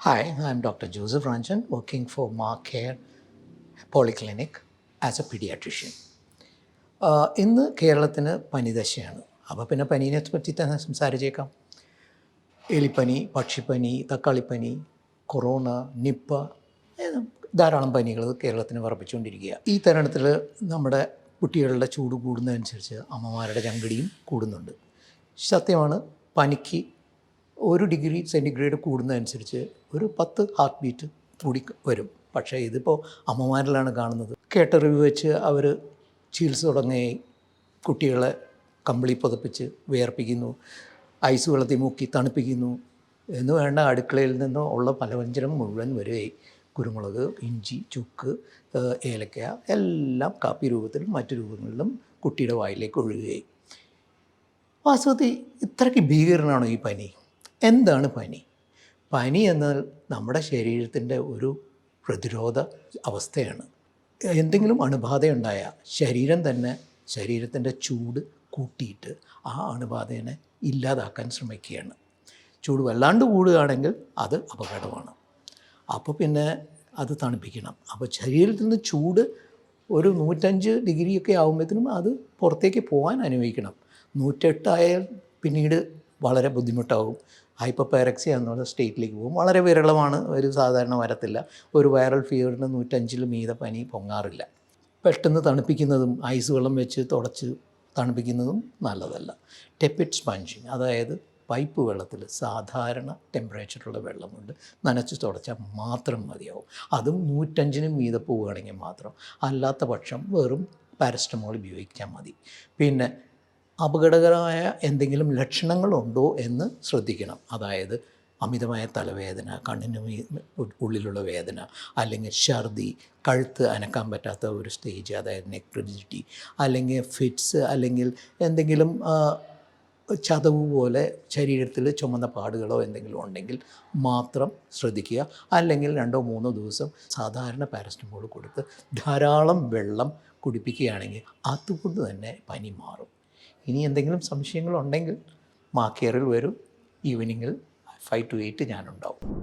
Hi, I'm Dr. Joseph Ranjan, working for Mark Care Polyclinic as a pediatrician. ആഹ് ഇന്ന് കേരളത്തിന് പനിദശയാണ് അപ്പോൾ പിന്നെ പനീനെ പറ്റി തന്നെ സംസാരിച്ചേക്കാം എലിപ്പനി പക്ഷിപ്പനി തക്കാളിപ്പനി കൊറോണ നിപ്പ ധാരാളം പനികൾ കേരളത്തിന് വർപ്പിച്ചുകൊണ്ടിരിക്കുക ഈ തരണത്തിൽ നമ്മുടെ കുട്ടികളുടെ ചൂട് കൂടുന്നതനുസരിച്ച് അമ്മമാരുടെ ചങ്കടിയും കൂടുന്നുണ്ട് സത്യമാണ് പനിക്ക് ഒരു ഡിഗ്രി സെന്റിഗ്രേഡ് കൂടുന്നതനുസരിച്ച് ഒരു പത്ത് ഹാർട്ട് ബീറ്റ് കൂടി വരും. പക്ഷേ ഇതിപ്പോൾ അമ്മമാരിലാണ് കാണുന്നത്. കേട്ടറിവ് വെച്ച് അവർ ചികിത്സ തുടങ്ങി കുട്ടികളെ കമ്പിളി പുതപ്പിച്ച് വിയർപ്പിക്കുന്നു. ഐസ് വെള്ളത്തിൽ മുക്കി തണുപ്പിക്കുന്നു. എന്ന് വേണ്ട അടുക്കളയിൽ നിന്ന് ഉള്ള പലവ്യഞ്ജനം മുഴുവൻ വരികയും കുരുമുളക് ഇഞ്ചി ചുക്ക് ഏലക്ക എല്ലാം കാപ്പി രൂപത്തിലും മറ്റു രൂപങ്ങളിലും കുട്ടിയുടെ വായിലേക്ക് ഒഴുകുകയും വാസ്തവത്തിൽ ഇത്രയ്ക്ക് ഭീകരനാണോ ഈ പനി? എന്താണ് പനി? പനി എന്നാൽ നമ്മുടെ ശരീരത്തിന്റെ ഒരു പ്രതിരോധ അവസ്ഥയാണ്. എന്തെങ്കിലും അണുബാധയുണ്ടായ ശരീരം തന്നെ ശരീരത്തിന്റെ ചൂട് കൂട്ടിയിട്ട് ആ അണുബാധേനെ ഇല്ലാതാക്കാൻ ശ്രമിക്കുകയാണ്. ചൂട് വല്ലാണ്ട് കൂടുകയാണെങ്കിൽ അത് അപകടമാണ്. അപ്പോൾ പിന്നെ അത് തണുപ്പിക്കണം. അപ്പോൾ ശരീരത്തിൽ നിന്ന് ചൂട് ഒരു നൂറ്റഞ്ച് ഡിഗ്രിയൊക്കെ ആകുമ്പോഴത്തേനും അത് പുറത്തേക്ക് പോകാൻ അനുവദിക്കണം. നൂറ്റെട്ടായാൽ പിന്നീട് വളരെ ബുദ്ധിമുട്ടാവും. ഹൈപ്പർപൈറക്സിയ എന്നുള്ള സ്റ്റേറ്റിലേക്ക് പോകും. വളരെ വിരളമാണ്. ഒരു സാധാരണ വരത്തില്ല. ഒരു വൈറൽ ഫീവറിന് നൂറ്റഞ്ചിൽ മീത പനി പൊങ്ങാറില്ല. പെട്ടെന്ന് തണുപ്പിക്കുന്നതും ഐസ് വെള്ളം വെച്ച് തുടച്ച് തണുപ്പിക്കുന്നതും നല്ലതല്ല. ടെപ്പിഡ് സ്പഞ്ചിങ് അതായത് പൈപ്പ് വെള്ളത്തിൽ സാധാരണ ടെമ്പറേച്ചറുള്ള വെള്ളം കൊണ്ട് നനച്ച് തുടച്ചാൽ മാത്രം മതിയാവും. അതും നൂറ്റഞ്ചിനും മീതെ പോവുകയാണെങ്കിൽ മാത്രം. അല്ലാത്ത പക്ഷം വെറും പാരസ്റ്റമോൾ ഉപയോഗിച്ചാൽ മതി. പിന്നെ അപകടകരമായ എന്തെങ്കിലും ലക്ഷണങ്ങളുണ്ടോ എന്ന് ശ്രദ്ധിക്കണം. അതായത് അമിതമായ തലവേദന കണ്ണിന് ഉള്ളിലുള്ള വേദന അല്ലെങ്കിൽ ഛർദി കഴുത്ത് അനക്കാൻ പറ്റാത്ത ഒരു സ്റ്റേജ് അതായത് നെക്ക് അല്ലെങ്കിൽ ഫിറ്റ്സ് അല്ലെങ്കിൽ എന്തെങ്കിലും ചതവ് പോലെ ശരീരത്തിൽ ചുമന്ന പാടുകളോ എന്തെങ്കിലും ഉണ്ടെങ്കിൽ മാത്രം ശ്രദ്ധിക്കുക. അല്ലെങ്കിൽ രണ്ടോ മൂന്നോ ദിവസം സാധാരണ പാരസ്റ്റമോൾ കൊടുത്ത് ധാരാളം വെള്ളം കുടിപ്പിക്കുകയാണെങ്കിൽ അതുകൊണ്ട് തന്നെ പനി മാറും. ഇനി എന്തെങ്കിലും സംശയങ്ങളുണ്ടെങ്കിൽ മാക്കിയറിൽ വരും. ഈവനിങ്ങിൽ ഫൈവ് ടു എയ്റ്റ് ഞാനുണ്ടാവും.